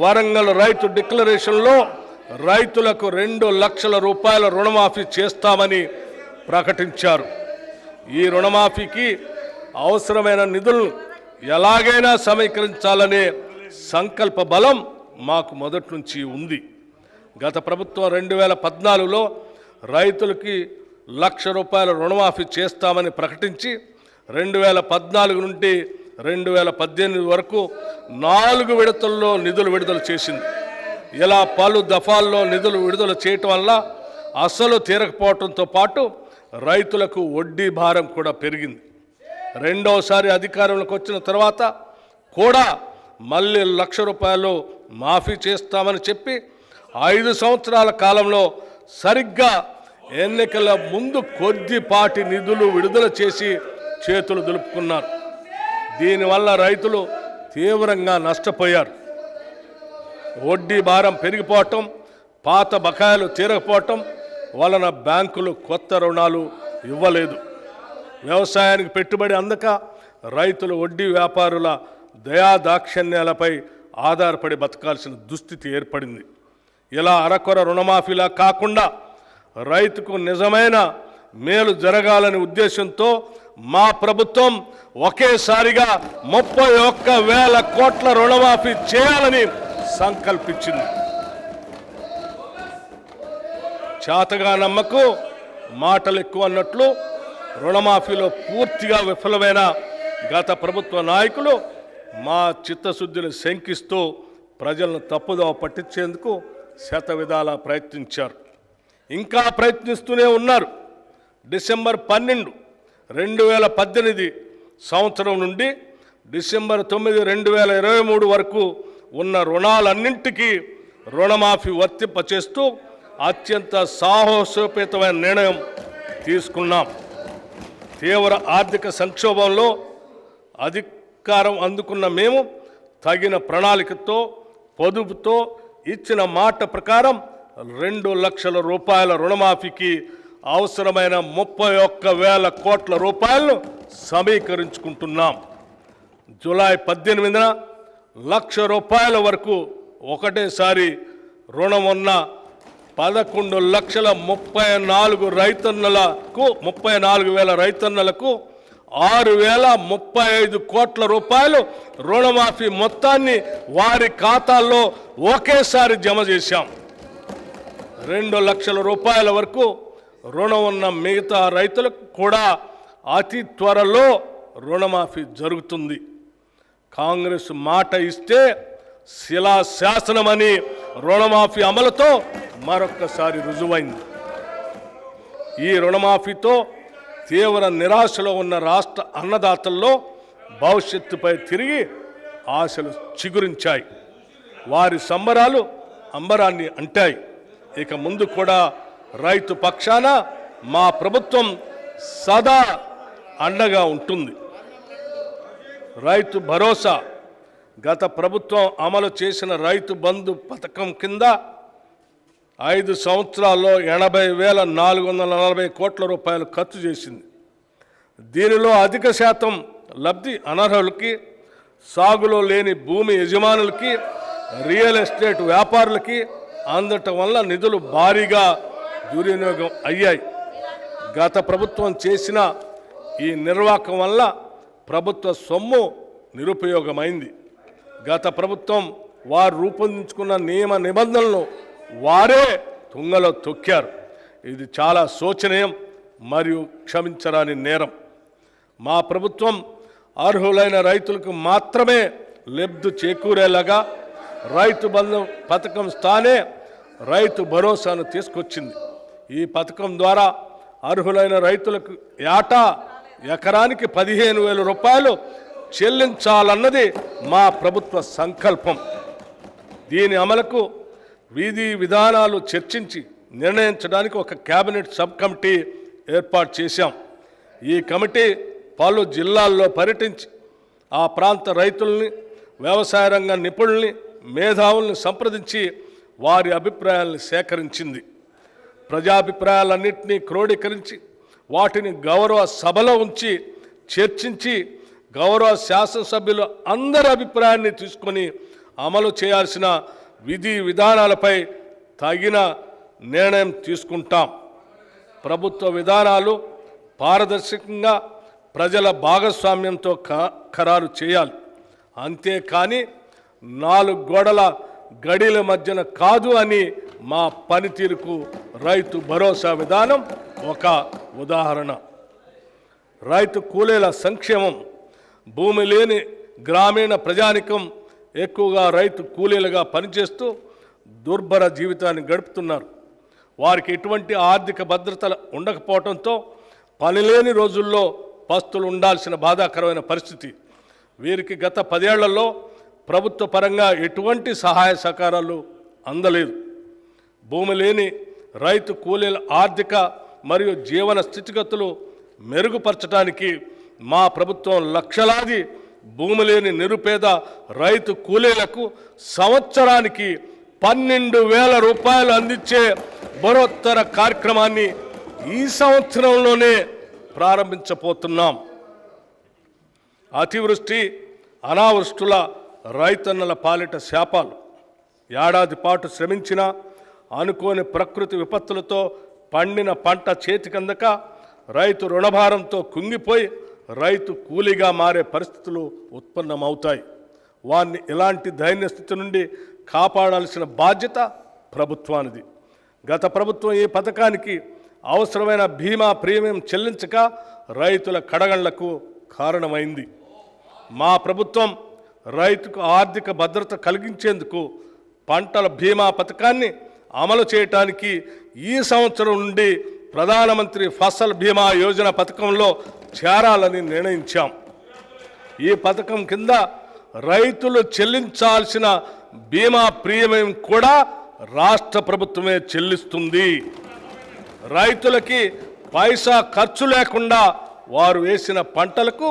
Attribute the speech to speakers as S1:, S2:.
S1: వరంగల్ రైతు డిక్లరేషన్లో రైతులకు రెండు లక్షల రూపాయల రుణమాఫీ చేస్తామని ప్రకటించారు. ఈ రుణమాఫీకి అవసరమైన నిధులను ఎలాగైనా సమీకరించాలనే సంకల్ప బలం మాకు మొదటి నుంచి ఉంది. గత ప్రభుత్వం రెండు వేల పద్నాలుగులో రైతులకి లక్ష రూపాయల రుణమాఫీ చేస్తామని ప్రకటించి రెండు వేల పద్నాలుగు నుండి రెండు వేల పద్దెనిమిది వరకు నాలుగు విడతల్లో నిధులు విడుదల చేసింది. ఇలా పలు దఫాల్లో నిధులు విడుదల చేయటం వల్ల అసలు తీరకపోవడంతో పాటు రైతులకు వడ్డీ భారం కూడా పెరిగింది. రెండవసారి అధికారంలోకి వచ్చిన తర్వాత కూడా మళ్ళీ లక్ష రూపాయలు మాఫీ చేస్తామని చెప్పి ఐదు సంవత్సరాల కాలంలో సరిగ్గా ఎన్నికల ముందు కొద్దిపాటి నిధులు విడుదల చేసి చేతులు దులుపుకున్నారు. దీనివల్ల రైతులు తీవ్రంగా నష్టపోయారు. వడ్డీ భారం పెరిగిపోవటం పాత బకాయిలు తీరకపోవటం వలన బ్యాంకులు కొత్త రుణాలు ఇవ్వలేదు. వ్యవసాయానికి పెట్టుబడి అందక రైతులు వడ్డీ వ్యాపారుల దయాదాక్షిణ్యాలపై ఆధారపడి బతకాల్సిన దుస్థితి ఏర్పడింది. ఇలా అరకొర రుణమాఫీలా కాకుండా రైతుకు నిజమైన మేలు జరగాలనే ఉద్దేశంతో మా ప్రభుత్వం ఒకేసారిగా ముప్పై ఒక్క వేల కోట్ల రుణమాఫీ చేయాలని సంకల్పించింది. చేతగా నమ్మకు మాటలు ఎక్కువ అన్నట్లు రుణమాఫీలో పూర్తిగా విఫలమైన గత ప్రభుత్వ నాయకులు మా చిత్తశుద్ధిని శంకిస్తూ ప్రజలను తప్పుదోవ పట్టించేందుకు శత విధాలా ప్రయత్నించారు. ఇంకా ప్రయత్నిస్తూనే ఉన్నారు. డిసెంబర్ పన్నెండు రెండు వేల పద్దెనిమిది సంవత్సరం నుండి డిసెంబర్ తొమ్మిది రెండు వేల ఇరవై మూడు వరకు ఉన్న రుణాలన్నింటికీ రుణమాఫీ వర్తింపచేస్తూ అత్యంత సాహసోపేతమైన నిర్ణయం తీసుకున్నాం. తీవ్ర ఆర్థిక సంక్షోభంలో అధికారం అందుకున్న మేము తగిన ప్రణాళికతో పొదుపుతో ఇచ్చిన మాట ప్రకారం రెండు లక్షల రూపాయల రుణమాఫీకి అవసరమైన ముప్పై ఒక్క వేల కోట్ల రూపాయలను సమీకరించుకుంటున్నాం. జూలై పద్దెనిమిదిన లక్ష రూపాయల వరకు ఒకటేసారి రుణం ఉన్న పదకొండు లక్షల ముప్పై నాలుగు రైతన్నలకు ముప్పై నాలుగు వేల రైతన్నలకు ఆరు వేల ముప్పై ఐదు కోట్ల రూపాయలు రుణమాఫీ మొత్తాన్ని వారి ఖాతాల్లో ఒకేసారి జమ చేశాం. రెండు లక్షల రూపాయల వరకు రుణం ఉన్న మిగతా రైతులకు కూడా అతి త్వరలో రుణమాఫీ జరుగుతుంది. కాంగ్రెస్ మాట ఇస్తే శిలా శాసనమని రుణమాఫీ అమలుతో మరొక్కసారి రుజువైంది. ఈ రుణమాఫీతో తీవ్ర నిరాశలో ఉన్న రాష్ట్ర అన్నదాతల్లో భవిష్యత్తుపై తిరిగి ఆశలు చిగురించాయి. వారి సంబరాలు అంబరాన్ని అంటాయి. ఇక ముందు కూడా రైతు పక్షాన మా ప్రభుత్వం సదా అండగా ఉంటుంది. రైతు భరోసా గత ప్రభుత్వం అమలు చేసిన రైతు బంధు పథకం కింద ఐదు సంవత్సరాల్లో ఎనభై వేల నాలుగు వందల నలభై కోట్ల రూపాయలు ఖర్చు చేసింది. దీనిలో అధిక శాతం లబ్ధి అనర్హులకి సాగులో లేని భూమి యజమానులకి రియల్ ఎస్టేట్ వ్యాపారులకి అందటం వల్ల నిధులు భారీగా దుర్వినియోగం అయ్యాయి. గత ప్రభుత్వం చేసిన ఈ నిర్వాహకం వల్ల ప్రభుత్వ సొమ్ము నిరుపయోగమైంది. గత ప్రభుత్వం వారు రూపొందించుకున్న నియమ నిబంధనలను వారే తుంగలో తొక్కారు. ఇది చాలా శోచనీయం మరియు క్షమించరాని నేరం. మా ప్రభుత్వం అర్హులైన రైతులకు మాత్రమే లబ్ధి చేకూరేలాగా రైతు బంధు పథకం స్థానే రైతు భరోసాను తీసుకొచ్చింది. ఈ పథకం ద్వారా అర్హులైన రైతులకు ఏటా ఎకరానికి పదిహేను వేల రూపాయలు చెల్లించాలన్నది మా ప్రభుత్వ సంకల్పం. దీని అమలుకు వీధి విధానాలు చర్చించి నిర్ణయించడానికి ఒక కేబినెట్ సబ్ కమిటీ ఏర్పాటు చేశాం. ఈ కమిటీ పలు జిల్లాల్లో పర్యటించి ఆ ప్రాంత రైతుల్ని వ్యవసాయ రంగ నిపుణుల్ని మేధావుల్ని సంప్రదించి వారి అభిప్రాయాలను సేకరించింది. ప్రజాభిప్రాయాలన్నింటినీ క్రోడీకరించి వాటిని గౌరవ సభలో ఉంచి చర్చించి గౌరవ శాసనసభ్యులు అందరి అభిప్రాయాన్ని తీసుకొని అమలు చేయాల్సిన విధి విధానాలపై తగిన నిర్ణయం తీసుకుంటాం. ప్రభుత్వ విధానాలు పారదర్శకంగా ప్రజల భాగస్వామ్యంతో క- ఖరారు చేయాలి. అంతేకాని నాలుగు గోడల గడిల మధ్యన కాదు అని మా పనితీరుకు రైతు భరోసా విధానం ఒక ఉదాహరణ. రైతు కూలీల సంక్షేమం భూమి లేని గ్రామీణ ప్రజానికం ఎక్కువగా రైతు కూలీలుగా పనిచేస్తూ దుర్భర జీవితాన్ని గడుపుతున్నారు. వారికి ఎటువంటి ఆర్థిక భద్రత ఉండకపోవడంతో పనిలేని రోజుల్లో పస్తులు ఉండాల్సిన బాధాకరమైన పరిస్థితి. వీరికి గత పదేళ్ళలో ప్రభుత్వ పరంగా ఎటువంటి సహాయ సహకారాలు అందలేదు. భూమి లేని రైతు కూలీల ఆర్థిక మరియు జీవన స్థితిగతులు మెరుగుపరచడానికి మా ప్రభుత్వం లక్షలాది భూమి లేని నిరుపేద రైతు కూలీలకు సంవత్సరానికి పన్నెండు వేల రూపాయలు అందించే బరోత్తర కార్యక్రమాన్ని ఈ సంవత్సరంలోనే ప్రారంభించబోతున్నాం. అతివృష్టి అనావృష్టుల రైతన్నల పాలిట శాపాలు. ఏడాది పాటు శ్రమించిన అనుకోని ప్రకృతి విపత్తులతో పండిన పంట చేతికందక రైతు రుణభారంతో కుంగిపోయి రైతు కూలీగా మారే పరిస్థితులు ఉత్పన్నమవుతాయి. వారిని ఇలాంటి దైన్య స్థితి నుండి కాపాడాల్సిన బాధ్యత ప్రభుత్వానిది. గత ప్రభుత్వం ఈ పథకానికి అవసరమైన బీమా ప్రీమియం చెల్లించక రైతుల కడగళ్ళకు కారణమైంది. మా ప్రభుత్వం రైతుకు ఆర్థిక భద్రత కలిగించేందుకు పంటల బీమా పథకాన్ని అమలు చేయటానికి ఈ సంవత్సరం నుండి ప్రధానమంత్రి ఫసల్ బీమా యోజన పథకంలో చేరాలని నిర్ణయించాం. ఈ పథకం కింద రైతులు చెల్లించాల్సిన బీమా ప్రీమియం కూడా రాష్ట్ర ప్రభుత్వమే చెల్లిస్తుంది. రైతులకి పైసా ఖర్చు లేకుండా వారు వేసిన పంటలకు